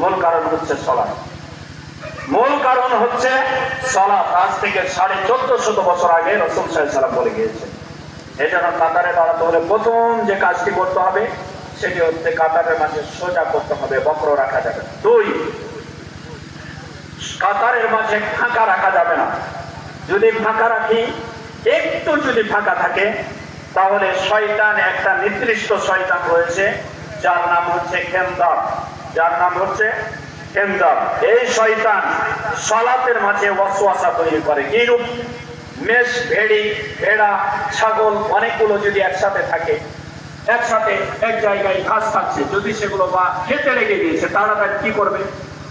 মূল কারণ হচ্ছে সলাৎ। মূল কারণ হচ্ছে সলাৎ। আজ থেকে সাড়ে চোদ্দ শত বছর আগে রসুল সাহেব বলে গিয়েছে এই জন্য কাতারে দাঁড়াতে হলে প্রথম যে কাজটি করতে হবে, সেটি হচ্ছে কাতারের মাঝে সোজা করতে হবে, বক্র রাখা যাবে দুই, কাতারের মাঝে ফাঁকা রাখা যাবে না। যদি ফাঁকা রাখি, একটু যদি ফাঁকা থাকে, তাহলে শয়তান একটা নির্দিষ্ট শয়তান রয়েছে, যার নাম হচ্ছে খেমদার। যার নাম হচ্ছে খেমদার এই শয়তান সলাতের মাঝে ওয়াসওয়াসা তৈরি করে। কি রূপ মেষ, ভেড়ি, ভেড়া, ছাগল, অনেকগুলো যদি একসাথে থাকে, একসাথে এক জায়গায় ঘাস খাচ্ছে, যদি সেগুলো বা খেতে লেগে গিয়েছে তাড়াতাড়ি কি করবে?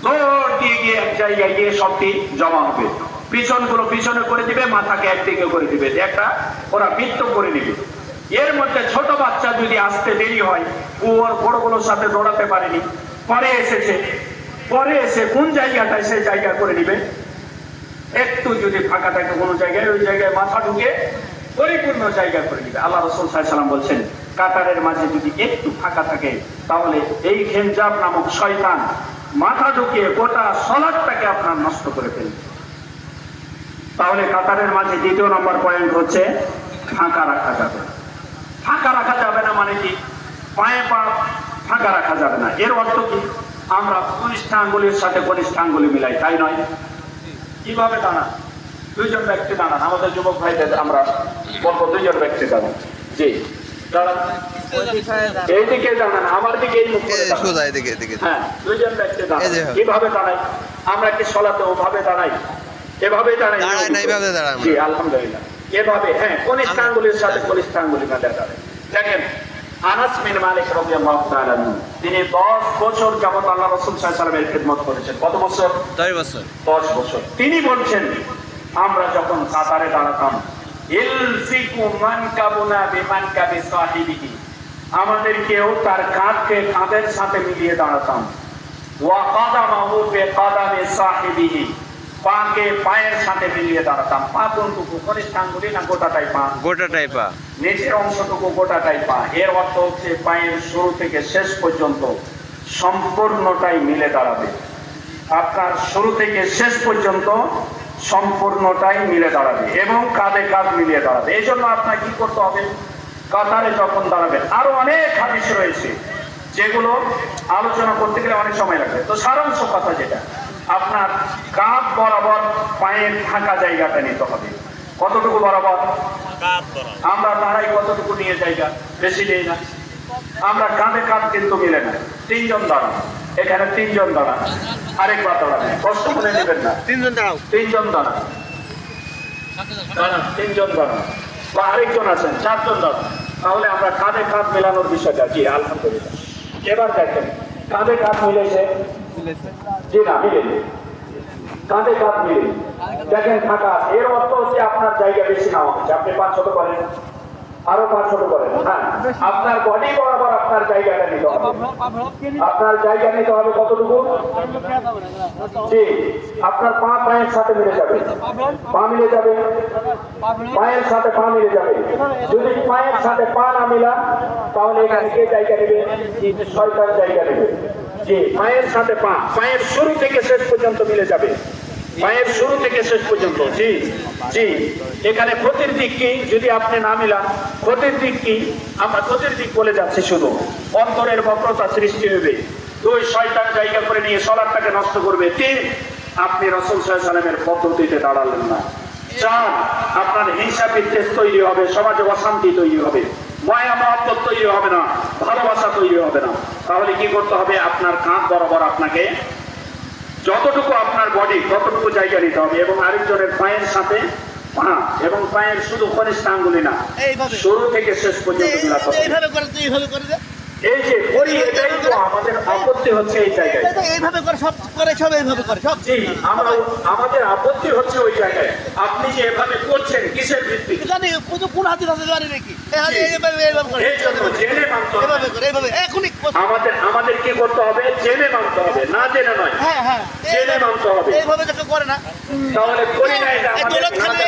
দৌড় দিয়ে গিয়ে এক জায়গায় গিয়ে সবটি জমা হবে। পিছনগুলো পিছনে করে দিবে, মাথাকে একদিকে করে দিবে। যে একটা, ওরা বৃত্ত করে নিবে। এর মধ্যে ছোট বাচ্চা যদি আসতে দেরি হয় ওর বড়গুলোর সাথে দৌড়াতে পারেনি। পরে এসেছে। পরে এসে কোন জায়গাটায় সে জায়গা করে নিবে? একটু যদি ফাঁকা থাকে কোনো জায়গায়, ওই জায়গায় মাথা ঢুকে পরিপূর্ণ জায়গা করে দিবে আল্লাহ রসুল সাল্লাম বলছেন, কাতারের মাঝে যদি একটু ফাঁকা থাকে, তাহলে এই খেমজাব নামক শয়তান মাথা ঢুকিয়ে গোটা সলাদটাকে আপনার নষ্ট করে ফেলবে। তাহলে কাতারের মাঝে দ্বিতীয় নম্বর পয়েন্ট হচ্ছে ফাঁকা রাখা যাবে ফাঁকা রাখা যাবে না মানে কি? পায়ে পা ফাঁকা রাখা যাবে না। এর অর্থ কি? আমরা কনিষ্ঠাঙ্গুলির সাথে কনিষ্ঠাঙ্গুলি মিলাই তাই নয়? কীভাবে দাঁড়ান? দুইজন ব্যক্তি দাঁড়ান। আমাদের যুবক ভাইদের আমরা বলব দুইজন ব্যক্তি দাঁড়ান। জি দাঁড়ান। এইদিকে দাঁড়ান আমার দিকে এই মুখ করে দাঁড়ান। সোজা এদিকে এদিকে। হ্যাঁ দুইজন ব্যক্তি দাঁড়ান। যে। কীভাবে দাঁড়াই? আমরা কি সলাতে ওভাবে দাঁড়াই? দাঁড়াই? না, এইভাবে জি আলহামদুলিল্লাহ। এভাবে হ্যাঁ কনিষ্ঠাঙ্গুলির সাথে কনিষ্ঠাঙ্গুলি মেলে দাঁড়াই দেখেন আনাস বিন মালিক রাদিয়াল্লাহু তাআলা তিনি 10 বছর যাবত আল্লাহ রাসূল সাল্লাল্লাহু আলাইহি ওয়াসাল্লামের খিদমত করেছেন। কত বছর? দশ বছর। দশ বছর। তিনি বলছেন আমরা যখন কাতারে দাঁড়াতাম ইলসিকু মান কাবুনা বিমান কাবি সাহিবিহি আমাদের কেউ তার কাঁধকে কাঁধের সাথে মিলিয়ে দাঁড়াতাম। ওয়া কাদামাহু বে কাদামে সাহিবিহি। পাকে পায়ের সাথে মিলিয়ে দাঁড়াতাম। পা কোনটুকু কনিষ্ঠাঙ্গুলি না গোটাটাই পা। গোটা টাইপা নিচের অংশটুকু গোটাটাই পা। এর অর্থ হচ্ছে পায়ের শুরু থেকে শেষ পর্যন্ত সম্পূর্ণটাই মিলে দাঁড়াবে। আপনার শুরু থেকে শেষ পর্যন্ত সম্পূর্ণটাই মিলে দাঁড়াবে এবং কাঁধে কাঁধ মিলিয়ে দাঁড়াবে। এই জন্য আপনার কি করতে হবে? কাতারে যখন দাঁড়াবেন আরও অনেক হাদিস রয়েছে যেগুলো আলোচনা করতে গেলে অনেক সময় লাগবে। তো সারাংশ কথা যেটা আপনার কাঁধ বরাবর পায়ের ফাঁকা জায়গাটা নিতে হবে। কতটুকু বরাবর? আমরা দাঁড়াই কতটুকু নিয়ে জায়গা? বেশি নেই না। আমরা কাঁধে কাঁধ কিন্তু মিলে না। তিনজন দাঁড়ান। এখানে তিনজন দাঁড়ান। আরেকবার দাঁড়ান। কষ্ট করে নেবেন না। তিনজন দাঁড়াও। তিনজন দাঁড়ান। দাঁড়ান। তিনজন দাঁড়ান। বা আরেকজন আছেন। চারজন দাঁড়ান। তাহলে আমরা কাঁধে কাঁধ মেলানোর বিষয়টা জি আলহামদুলিল্লাহ। এবার দেখেন কাঁধে কাঁধ মিলেছে কাঁধে কাঁধ দেখেন আছে। এর অর্থ হচ্ছে আপনার জায়গা বেশি না হচ্ছে। আপনি পাঁচ শত করেন। আরও পাঁচ ছোট করেন। হ্যাঁ আপনার বডি বরাবর আপনার জায়গাটা নিতে হবে। আপনার জায়গা নিতে হবে কতটুকু? জি, আপনার পা পায়ের সাথে মিলে যাবে। পা মিলে যাবে। পায়ের সাথে পা মিলে যাবে। যদি পায়ের সাথে পা না মিলান তাহলে এখানে কে জায়গা নেবে? শয়তান জায়গা নেবে। জি, পায়ের সাথে পা, পায়ের শুরু থেকে শেষ পর্যন্ত মিলে যাবে। পায়ের শুরু থেকে শেষ পর্যন্ত, জি জি। এখানে ক্ষতির দিক কি? যদি আপনি না মিলান, ক্ষতির দিক কি? আমরা ক্ষতির দিক বলে যাচ্ছি শুধু। অন্তরের বক্রতা সৃষ্টি হবে। দুই শয়তান জায়গা করে নিয়ে সলারটাকে নষ্ট করবে। তিন, আপনি রসুল সাল্লামের পদ্ধতিতে দাঁড়ালেন না। চার, আপনার হিংসা বিদ্বেষ তৈরি হবে, সমাজে অশান্তি তৈরি হবে, মায়া মহব্বত তৈরি হবে না, ভালোবাসা তৈরি হবে না। তাহলে কি করতে হবে? আপনার কাঁধ বরাবর আপনাকে যতটুকু আপনার বডি ততটুকু জায়গা নিতে হবে এবং আরেকজনের পায়ের সাথে পা এবং পায়ের শুধু কনিষ্ঠা আঙ্গুলি না। শুরু থেকে শেষ পর্যন্ত এই যে করি এটাই তো আমাদের আপত্তি হচ্ছে এই জায়গায়। এইভাবে করে সব করে সব এইভাবে করে সব। জি আমরা আমাদের আপত্তি হচ্ছে ওই জায়গায়। আপনি যে এভাবে করছেন কিসের ভিত্তি জানি কোন কোন হাতে হাতে জানি নাকি? এইভাবে এইভাবে করে এই জন্য জেনে মানতে হবে। এইভাবে করে এইভাবে এখনই আমাদের আমাদের কি করতে হবে? জেনে মানতে হবে না জেনে নয়। হ্যাঁ হ্যাঁ। জেনে মানতে হবে। এইভাবে যাকে করে না। তাহলে করি না এটা আমাদের